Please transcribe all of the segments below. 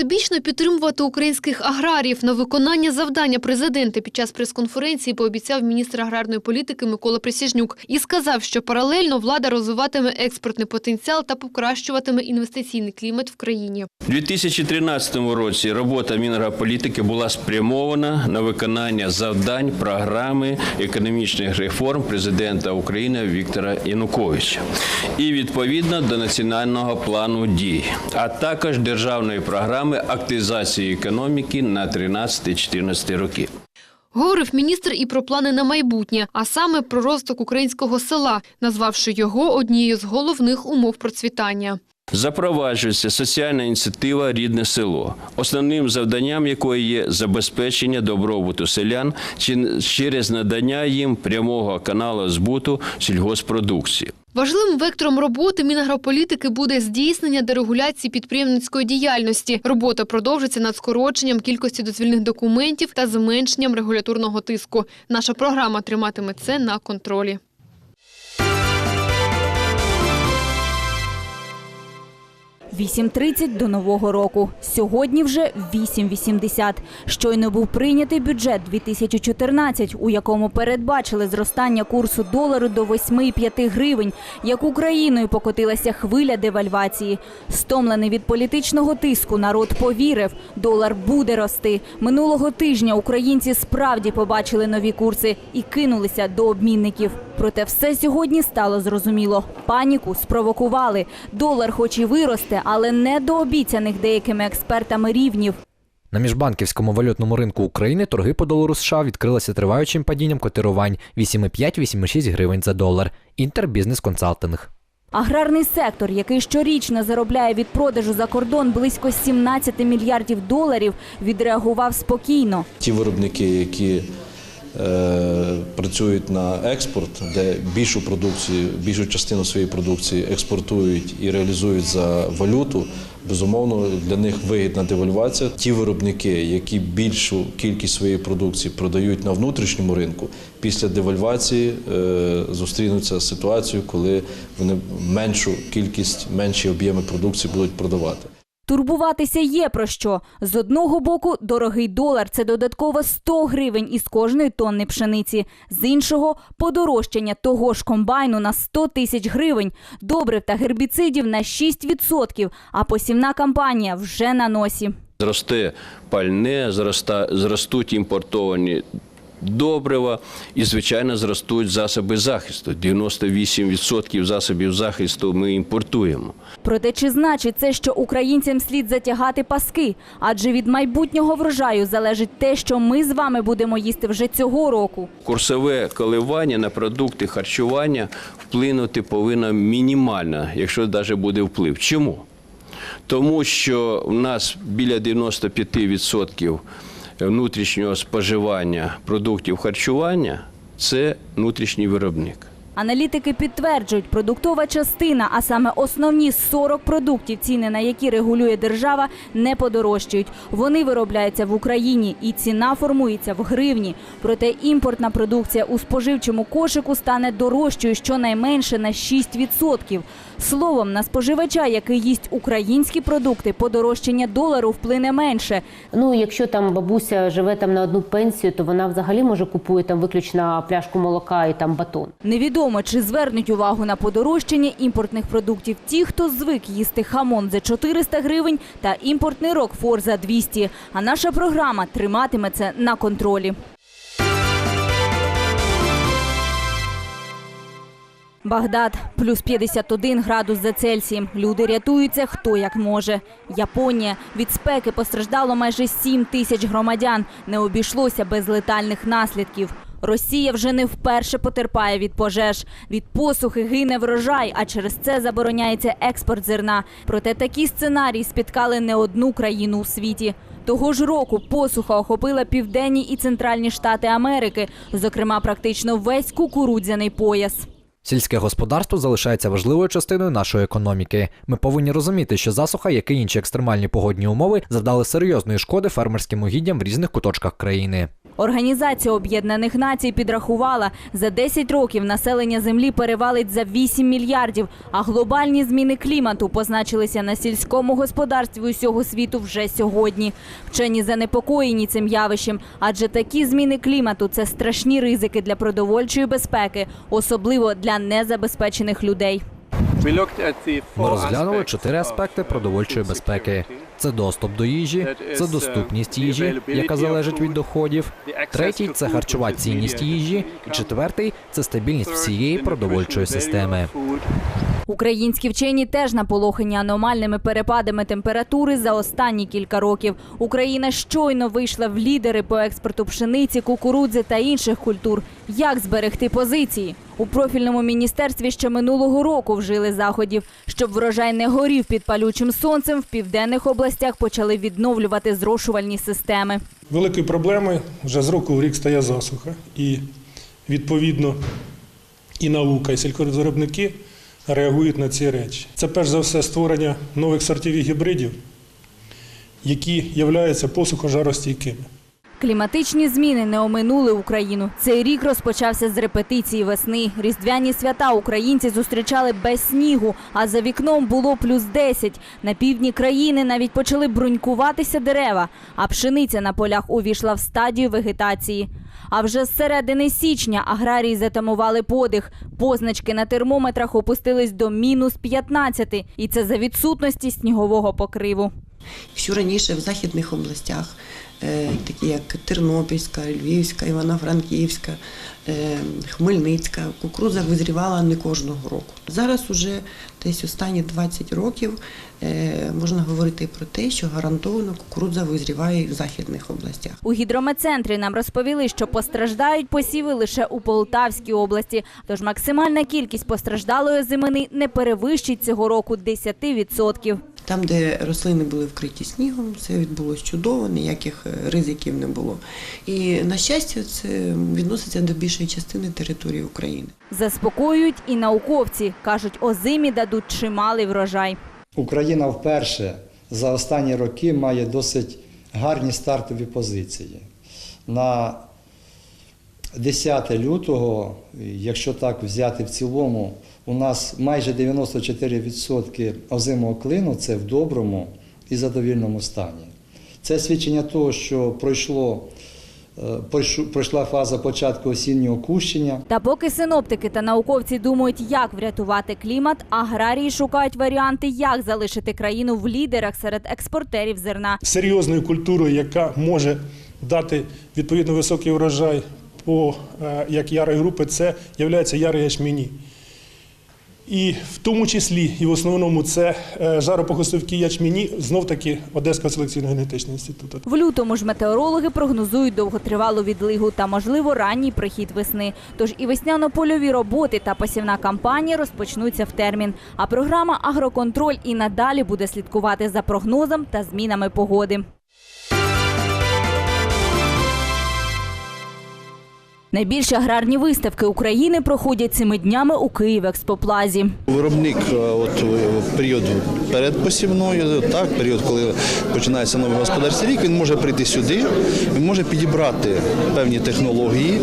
всебічно підтримувати українських аграріїв на виконання завдання президента під час прес-конференції пообіцяв міністр аграрної політики Микола Присяжнюк і сказав, що паралельно влада розвиватиме експортний потенціал та покращуватиме інвестиційний клімат в країні. У 2013 році робота Мінагрополітики була спрямована на виконання завдань програми економічних реформ президента України Віктора Януковича і відповідно до національного плану дій, а також державної програми активізації економіки на 13-14 роки. Говорив міністр і про плани на майбутнє, а саме про розвиток українського села, назвавши його однією з головних умов процвітання. Запроваджується соціальна ініціатива Рідне село, основним завданням якої є забезпечення добробуту селян через надання їм прямого каналу збуту сільгоспродукції. Важливим вектором роботи Мінагрополітики буде здійснення дерегуляції підприємницької діяльності. Робота продовжиться над скороченням кількості дозвільних документів та зменшенням регуляторного тиску. Наша програма триматиме це на контролі. «8.30 до нового року. Сьогодні вже 8.80. Щойно був прийнятий бюджет 2014, у якому передбачили зростання курсу долару до 8,5 гривень, як Україною покотилася хвиля девальвації. Стомлений від політичного тиску народ повірив, долар буде рости. Минулого тижня українці справді побачили нові курси і кинулися до обмінників. Проте все сьогодні стало зрозуміло. Паніку спровокували. Долар хоч і виросте, але не до обіцяних деякими експертами рівнів. На міжбанківському валютному ринку України торги по долару США відкрилися триваючим падінням котирувань 8,5-8,6 гривень за долар. Інтербізнес консалтинг. Аграрний сектор, який щорічно заробляє від продажу за кордон близько 17 мільярдів доларів, відреагував спокійно. Ті виробники, які працюють на експорт, де більшу продукцію, більшу частину своєї продукції експортують і реалізують за валюту, безумовно для них вигідна девальвація. Ті виробники, які більшу кількість своєї продукції продають на внутрішньому ринку, після девальвації е, зустрінуться з ситуацією, коли вони меншу кількість, менші об'єми продукції будуть продавати. Турбуватися є про що. З одного боку, дорогий долар це додатково 100 гривень із кожної тонни пшениці. З іншого подорожчання того ж комбайну на 100 тисяч гривень, добрив та гербіцидів на 6%, а посівна кампанія вже на носі. Зросте пальне, зроста, зростуть імпортовані добрива і, звичайно, зростуть засоби захисту. 98% засобів захисту ми імпортуємо. Проте чи значить це, що українцям слід затягати паски? Адже від майбутнього врожаю залежить те, що ми з вами будемо їсти вже цього року. Курсове коливання на продукти харчування вплинути повинно мінімально, якщо навіть буде вплив. Чому? Тому що в нас біля 95% внутрішнього споживання продуктів харчування це внутрішній виробник. Аналітики підтверджують, продуктова частина, а саме основні 40 продуктів, ціни на які регулює держава, не подорожчають. Вони виробляються в Україні, і ціна формується в гривні. Проте імпортна продукція у споживчому кошику стане дорожчою щонайменше на 6%. Словом, на споживача, який їсть українські продукти, подорожчання долару вплине менше. Ну, якщо там бабуся живе там на одну пенсію, то вона взагалі може купує там виключно пляшку молока і там батон. Невідомо, чи звернуть увагу на подорожчання імпортних продуктів ті, хто звик їсти хамон за 400 гривень та імпортний рокфор за 200. А наша програма триматиме це на контролі. Багдад плюс 51 градус за Цельсієм. Люди рятуються хто як може. Японія від спеки постраждало майже 7 тисяч громадян. Не обійшлося без летальних наслідків. Росія вже не вперше потерпає від пожеж. Від посухи гине врожай, а через це забороняється експорт зерна. Проте такі сценарії спіткали не одну країну у світі. Того ж року посуха охопила південні і центральні штати Америки, зокрема, практично весь кукурудзяний пояс. Сільське господарство залишається важливою частиною нашої економіки. Ми повинні розуміти, що засуха, як і інші екстремальні погодні умови, завдали серйозної шкоди фермерським угіддям в різних куточках країни. Організація Об'єднаних Націй підрахувала, за 10 років населення землі перевалить за 8 мільярдів, а глобальні зміни клімату позначилися на сільському господарстві усього світу вже сьогодні. Вчені занепокоєні цим явищем, адже такі зміни клімату це страшні ризики для продовольчої безпеки, особливо для незабезпечених людей. Ми розглянули чотири аспекти продовольчої безпеки: це доступ до їжі, це доступність їжі, яка залежить від доходів. Третій це харчова цінність їжі. І четвертий це стабільність всієї продовольчої системи. Українські вчені теж наполохані аномальними перепадами температури за останні кілька років. Україна щойно вийшла в лідери по експорту пшениці, кукурудзи та інших культур. Як зберегти позиції? У профільному міністерстві ще минулого року вжили заходів, щоб врожай не горів під палючим сонцем. В південних областях почали відновлювати зрошувальні системи. Великою проблемою вже з року в рік стає засуха. І відповідно і наука, і сільхозвиробники реагують на ці речі. Це перш за все створення нових сортів і гібридів, які являються посухожаростійкими. Кліматичні зміни не оминули Україну. Цей рік розпочався з репетиції весни. Різдвяні свята українці зустрічали без снігу, а за вікном було плюс 10. На півдні країни навіть почали брунькуватися дерева, а пшениця на полях увійшла в стадію вегетації. А вже з середини січня аграрії затамували подих. Позначки на термометрах опустились до мінус 15, і це за відсутності снігового покриву. Якщо раніше в західних областях, такі як Тернопільська, Львівська, Івано-Франківська, е, Хмельницька, кукурудза визрівала не кожного року. Зараз уже десь останні 20 років е, можна говорити про те, що гарантовано кукурудза визріває в західних областях. У гідрометцентрі нам розповіли, що постраждають посіви лише у Полтавській області. Тож максимальна кількість постраждалої зимини не перевищить цього року 10%. Там, де рослини були вкриті снігом, все відбулося чудово, ніяких е, ризиків не було. І на щастя, це відноситься до більшої частини території України. Заспокоюють і науковці. Кажуть, озимі дадуть чималий врожай. Україна вперше за останні роки має досить гарні стартові позиції. На 10 лютого, якщо так взяти в цілому, у нас майже 94% озимого клину це в доброму і задовільному стані. Це свідчення того, що пройшло, е, пройшла фаза початку осіннього кущення. Та поки синоптики та науковці думають, як врятувати клімат, аграрії шукають варіанти, як залишити країну в лідерах серед експортерів зерна. Серйозною культурою, яка може дати відповідно високий врожай по е, як ярої групи, це є ярий ячмені. І в тому числі, і в основному це е, жаропохосовкі ячмені, знов таки Одеського селекційно-генетичного інституту. В лютому ж метеорологи прогнозують довготривалу відлигу та, можливо, ранній прихід весни. Тож і весняно-польові роботи та посівна кампанія розпочнуться в термін. А програма Агроконтроль і надалі буде слідкувати за прогнозом та змінами погоди. Найбільші аграрні виставки України проходять цими днями у Київ-Експоплазі. Виробник е, от в період передпосівної, так, період, коли починається новий господарський рік, він може прийти сюди, він може підібрати певні технології,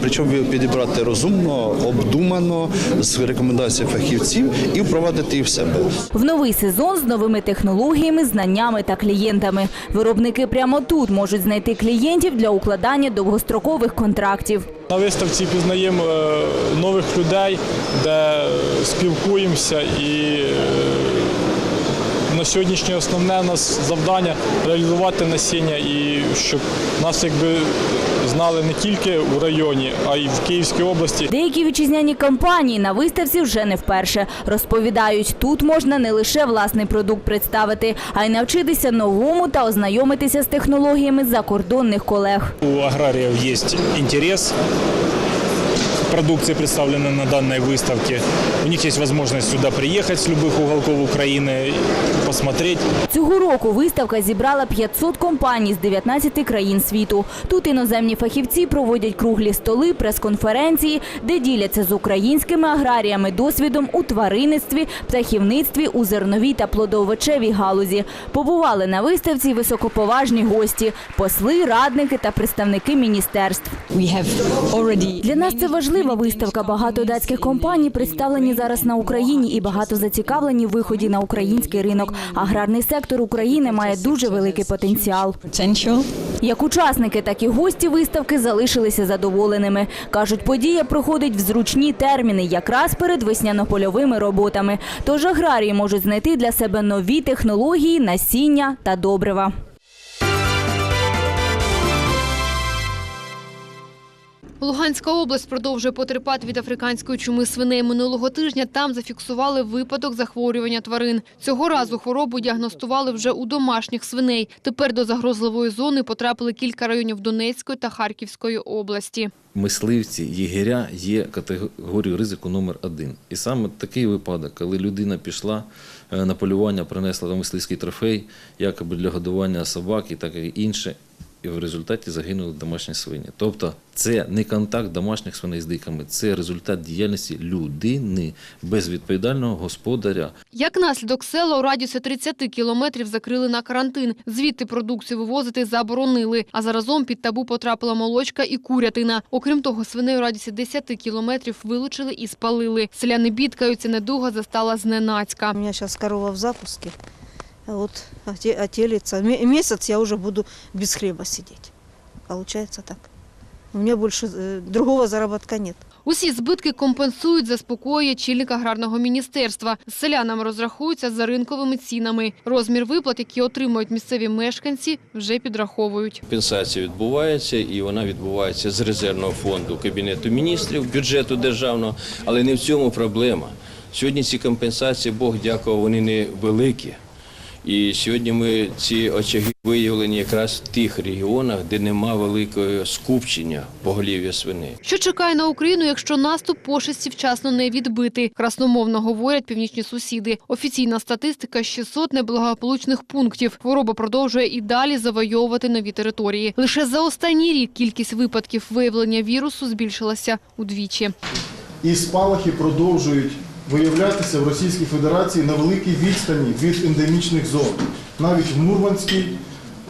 причому підібрати розумно, обдумано, з рекомендаціями фахівців і впровадити їх в себе. В новий сезон з новими технологіями, знаннями та клієнтами. Виробники прямо тут можуть знайти клієнтів для укладання довгострокових контрактів. На виставці пізнаємо е, нових людей, де спілкуємося і е, на сьогоднішнє основне у нас завдання реалізувати насіння і щоб нас якби знали не тільки у районі, а й в Київській області. Деякі вітчизняні компанії на виставці вже не вперше. Розповідають, тут можна не лише власний продукт представити, а й навчитися новому та ознайомитися з технологіями закордонних колег. У аграріїв є інтерес продукции, представленной на данной выставке. У них есть возможность сюда приехать с любых уголков Украины, и посмотреть. Цього року виставка зібрала 500 компаній з 19 країн світу. Тут іноземні фахівці проводять круглі столи, прес-конференції, де діляться з українськими аграріями досвідом у тваринництві, птахівництві, у зерновій та плодовочевій галузі. Побували на виставці й високоповажні гості – посли, радники та представники міністерств. Для нас це важлива виставка. Багато датських компаній представлені зараз на Україні і багато зацікавлені в виході на український ринок. Аграрний сектор України має дуже великий потенціал. Як учасники, так і гості виставки залишилися задоволеними. Кажуть, подія проходить в зручні терміни, якраз перед весняно-польовими роботами. Тож аграрії можуть знайти для себе нові технології, насіння та добрива. Луганська область продовжує потерпати від африканської чуми свиней. Минулого тижня там зафіксували випадок захворювання тварин. Цього разу хворобу діагностували вже у домашніх свиней. Тепер до загрозливої зони потрапили кілька районів Донецької та Харківської області. мисливці, єгеря є категорією ризику номер один. І саме такий випадок, коли людина пішла е, на полювання, принесла мисливський трофей, якоби для годування собак і таке інше, і в результаті загинули домашні свині. Тобто це не контакт домашніх свиней з диками, це результат діяльності людини без відповідального господаря. Як наслідок села у радіусі 30 кілометрів закрили на карантин. Звідти продукцію вивозити заборонили. А заразом під табу потрапила молочка і курятина. Окрім того, свиней у радіусі 10 кілометрів вилучили і спалили. Селяни бідкаються, недуга застала зненацька. У меня сейчас корова в запуске. А Вот оте- отелится. Ме- Месяц я уже буду без хлеба сидеть. Получается так. У меня больше э, другого заработка нет. Усі збитки компенсують, заспокоює чільник аграрного міністерства. З селянами розрахуються за ринковими цінами. Розмір виплат, які отримують місцеві мешканці, вже підраховують. Компенсація відбувається, і вона відбувається з резервного фонду Кабінету міністрів, бюджету державного, але не в цьому проблема. Сьогодні ці компенсації, Бог дякував, вони не великі. І сьогодні ми ці очаги виявлені якраз в тих регіонах, де нема великого скупчення поголів'я свиней. Що чекає на Україну, якщо наступ пошесті вчасно не відбити? Красномовно говорять північні сусіди. Офіційна статистика – 600 неблагополучних пунктів. Хвороба продовжує і далі завойовувати нові території. Лише за останній рік кількість випадків виявлення вірусу збільшилася удвічі. І спалахи продовжують виявлятися в Російській Федерації на великій відстані від ендемічних зон, навіть в Мурманській,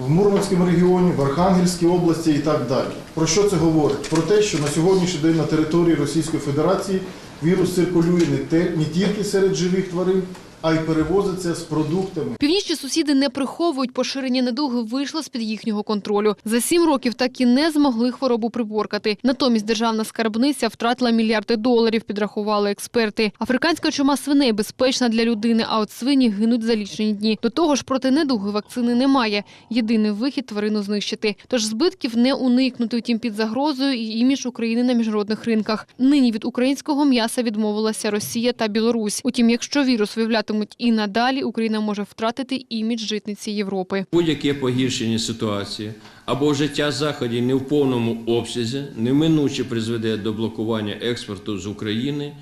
в Мурманському регіоні, в Архангельській області і так далі. Про що це говорить? Про те, що на сьогоднішній день на території Російської Федерації вірус циркулює не, тільки серед живих тварин, а й перевозиться з продуктами. Північні сусіди не приховують поширення недуги вийшло з-під їхнього контролю. За сім років так і не змогли хворобу приборкати. Натомість державна скарбниця втратила мільярди доларів, підрахували експерти. Африканська чума свиней безпечна для людини, а от свині гинуть за лічені дні. До того ж, проти недуги вакцини немає. Єдиний вихід тварину знищити. Тож збитків не уникнути. Втім, під загрозою і імідж України на міжнародних ринках. Нині від українського м'яса відмовилася Росія та Білорусь. Утім, якщо вірус виявлятимуть і надалі, Україна може втратити імідж житниці Європи. Будь-яке погіршення ситуації або життя заходів не в повному обсязі неминуче призведе до блокування експорту з України,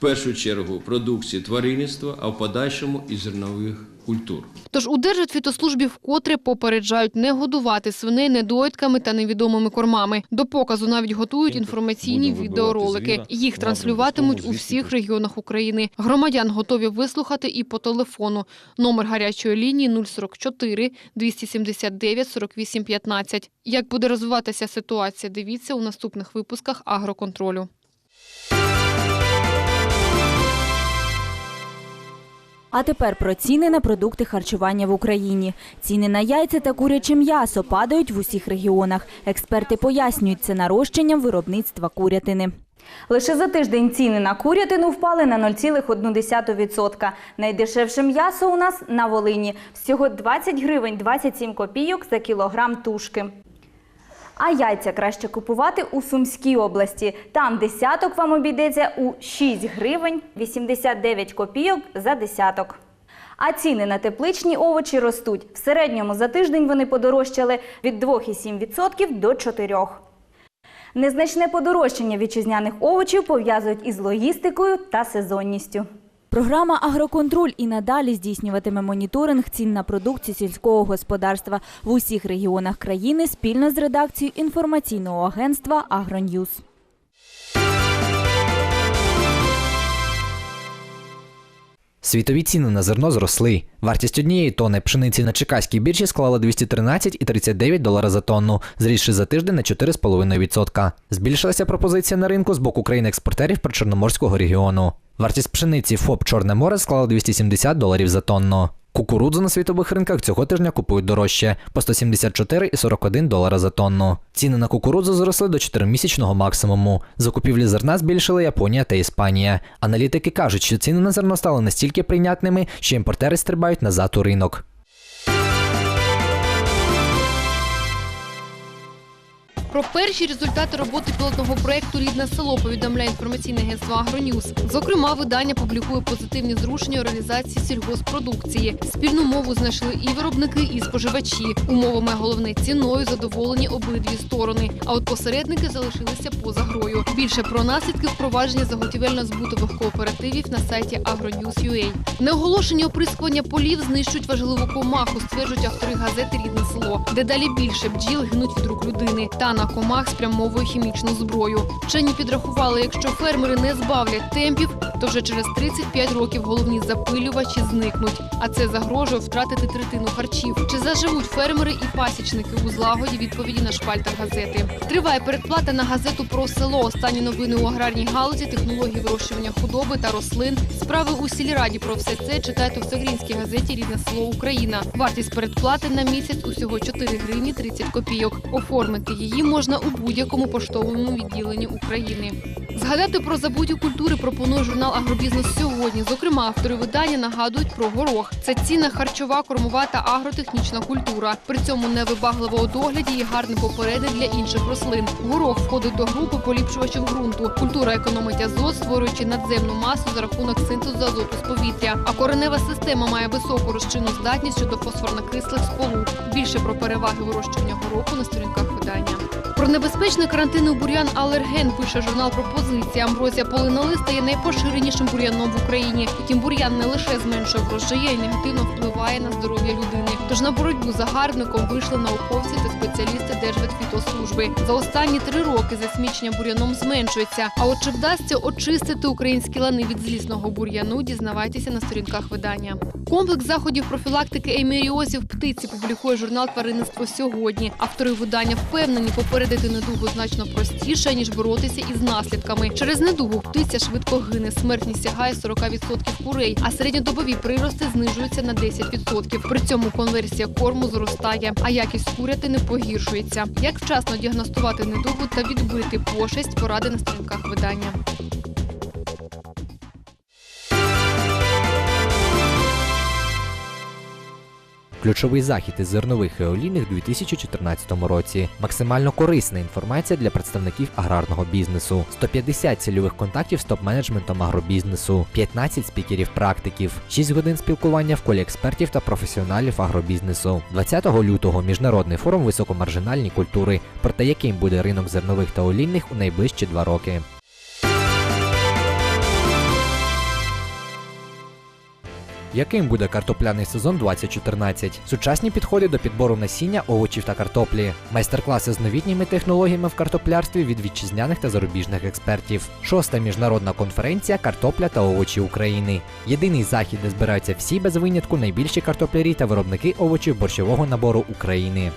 в першу чергу продукції тваринництва, а в подальшому і зернових культур. Тож у Держвідфітослужбі вкотре попереджають не годувати свиней недоїдками та невідомими кормами. До показу навіть готують інформаційні відеоролики. Їх транслюватимуть у всіх регіонах України. Громадян готові вислухати і по телефону. Номер гарячої лінії 044 279 48 15. Як буде розвиватися ситуація, дивіться у наступних випусках агроконтролю. А тепер про ціни на продукти харчування в Україні. Ціни на яйця та куряче м'ясо падають в усіх регіонах. Експерти пояснюють це нарощенням виробництва курятини. Лише за тиждень ціни на курятину впали на 0,1%. Найдешевше м'ясо у нас на Волині. Всього 20 гривень 27 копійок за кілограм тушки. А яйця краще купувати у Сумській області. Там десяток вам обійдеться у 6 гривень 89 копійок за десяток. А ціни на тепличні овочі ростуть. В середньому за тиждень вони подорожчали від 2,7% до 4%. Незначне подорожчання вітчизняних овочів пов'язують із логістикою та сезонністю. Програма Агроконтроль і надалі здійснюватиме моніторинг цін на продукцію сільського господарства в усіх регіонах країни спільно з редакцією інформаційного агентства Агроньюз. Світові ціни на зерно зросли. Вартість однієї тонни пшениці на Чекаській біржі склала 213,39 долара за тонну, зрісши за тиждень на 4,5%. Збільшилася пропозиція на ринку з боку країн-експортерів причорноморського регіону. Вартість пшениці ФОП Чорне море склала 270 доларів за тонну. Кукурудзу на світових ринках цього тижня купують дорожче по 174,41 долара за тонну. Ціни на кукурудзу зросли до 4-місячного максимуму. Закупівлі зерна збільшили Японія та Іспанія. Аналітики кажуть, що ціни на зерно стали настільки прийнятними, що імпортери стрибають назад у ринок. Про перші результати роботи пілотного проекту Рідне село повідомляє інформаційне агентство Агроньюз. Зокрема, видання публікує позитивні зрушення у реалізації сільгоспродукції. Спільну мову знайшли і виробники, і споживачі. Умовами головне ціною задоволені обидві сторони. А от посередники залишилися поза грою. Більше про наслідки впровадження заготівельно-збутових кооперативів на сайті agronews.ua. Неоголошені оприскування полів знищують важливу комаху, стверджують автори газети Рідне село. Дедалі більше бджіл гинуть від рук людини. Та на комах спрямовує хімічну зброю. Вчені підрахували, якщо фермери не збавлять темпів, то вже через 35 років головні запилювачі зникнуть. А це загрожує втратити третину харчів. Чи заживуть фермери і пасічники у злагоді відповіді на шпальтах газети? Триває передплата на газету про село. Останні новини у аграрній галузі, технології вирощування худоби та рослин. Справи у сільраді про все це читайте у всеукраїнській газеті Рідне село Україна. Вартість передплати на місяць усього 4 гривні 30 копійок. Оформити її можна у будь-якому поштовому відділенні України. Згадати про забуті культури пропонує журнал Агробізнес сьогодні. Зокрема, автори видання нагадують про горох. Це цінна харчова, кормова та агротехнічна культура. При цьому невибагливо у догляді є гарний попередник для інших рослин. Горох входить до групи поліпшувачів ґрунту. Культура економить азот, створюючи надземну масу за рахунок синтезу азоту з повітря. А коренева система має високу розчинну здатність щодо фосфорно-кислих сполук. Більше про переваги вирощування гороху на сторінках видання. Про небезпечний карантинний бур'ян алерген пише журнал Пропозиція. Амброзія полинолиста є найпоширенішим бур'яном в Україні. Втім, бур'ян не лише зменшує врожаї, а й негативно впливає на здоров'я людини. Тож на боротьбу за гарбником вийшли науковці та спеціалісти Держветфітослужби. За останні три роки засмічення бур'яном зменшується. А от чи вдасться очистити українські лани від злісного бур'яну, дізнавайтеся на сторінках видання. Комплекс заходів профілактики еміріозів птиці публікує журнал Тваринництво сьогодні. Автори видання впевнені, попередити недугу значно простіше ніж боротися із наслідками. Через недугу птиця швидко гине. Смертність сягає 40% курей, а середньодобові прирости знижуються на 10%. При цьому конверсія корму зростає, а якість курятини погіршується. Як вчасно діагностувати недугу та відбити пошесть, поради на сторінках видання. Ключовий захід із зернових і олійних у 2014 році. Максимально корисна інформація для представників аграрного бізнесу. 150 цільових контактів з топ-менеджментом агробізнесу, 15 спікерів-практиків, 6 годин спілкування в колі експертів та професіоналів агробізнесу. 20 лютого міжнародний форум високомаржинальні культури, про те, яким буде ринок зернових та олійних у найближчі два роки. Яким буде картопляний сезон 2014? Сучасні підходи до підбору насіння, овочів та картоплі, майстер-класи з новітніми технологіями в картоплярстві від вітчизняних та зарубіжних експертів. Шоста міжнародна конференція Картопля та овочі України. Єдиний захід, де збираються всі без винятку найбільші картоплярі та виробники овочів борщового набору України.